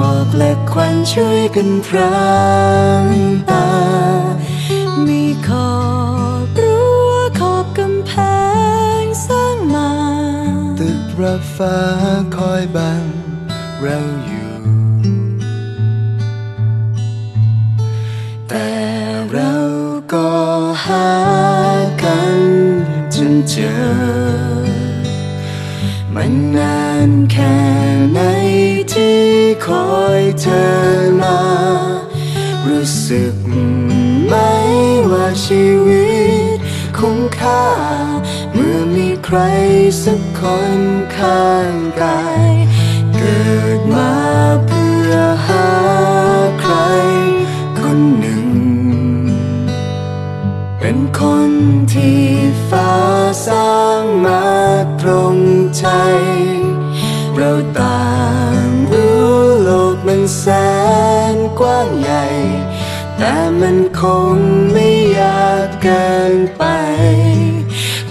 มอกและควันช่วยกันพรางตา มีขอบรั้วขอบกำแพงสร้างมา ตึกระฟ้าคอยบังเราอยู่ แต่เราก็หากันจนเจอ มันนานแค่ ชีวิตคุ้มค่า เมื่อมีใครสักคนข้างกาย เกิดมาเพื่อหาใคร คนหนึ่ง เป็นคนที่ฟ้าสร้างมาตรงใจ เราต่างรู้โลกมันแสนกว้างใหญ่ แต่มันคงไม่ยากเกินไป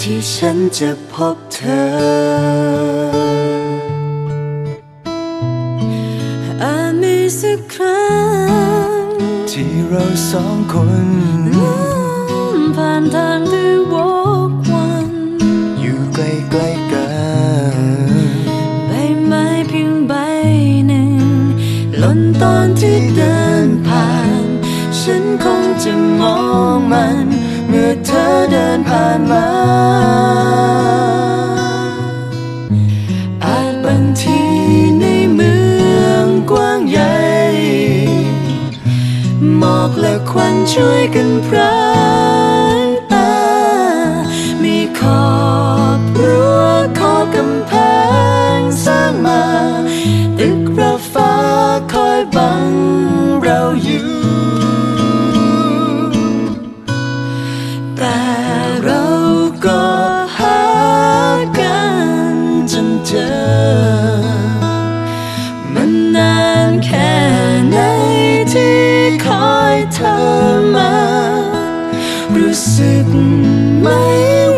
ที่ฉันจะพบเธออาจมีสักครั้ง ที่เราสองคนผ่านทางที่วกวัน อยู่ใกล้ๆกันใบไม้เพียงใบหนึ่งหล่นตอนที่เดินผ่าน ฉันคงจะมองมัน เมื่อเธอเดินผ่านมา อาจบางทีในเมืองกว้างใหญ่ หมอกและควันช่วยกันพรางตา มีขอบรั้วขอบกำแพง สึกไหม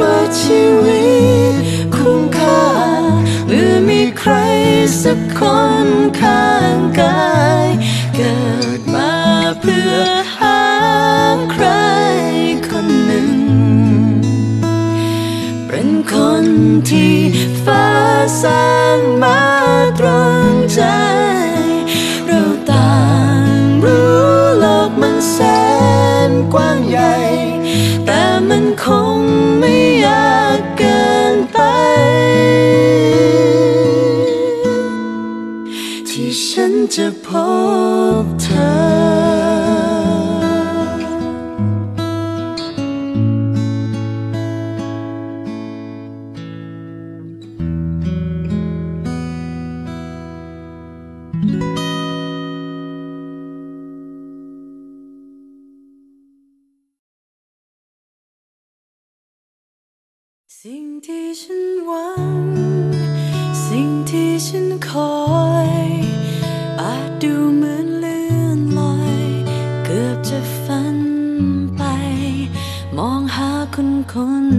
ว่าชีวิตคุ้มค่าเมื่อมีใครสักคนข้างกาย เกิดมาเพื่อหาใครคนหนึ่ง เป็นคนที่ฟ้าสร้างมาตรงใจเราต่างรู้โลกมันแสนกว้างใหญ่ คงไม่ยากเกินไป ที่ฉันจะพบเธอ สิ่งที่ฉันหวัง สิ่งที่ฉันคอยอาจดูเหมือนเลื่อนลอย เกือบจะฝันไป มองหาคนคน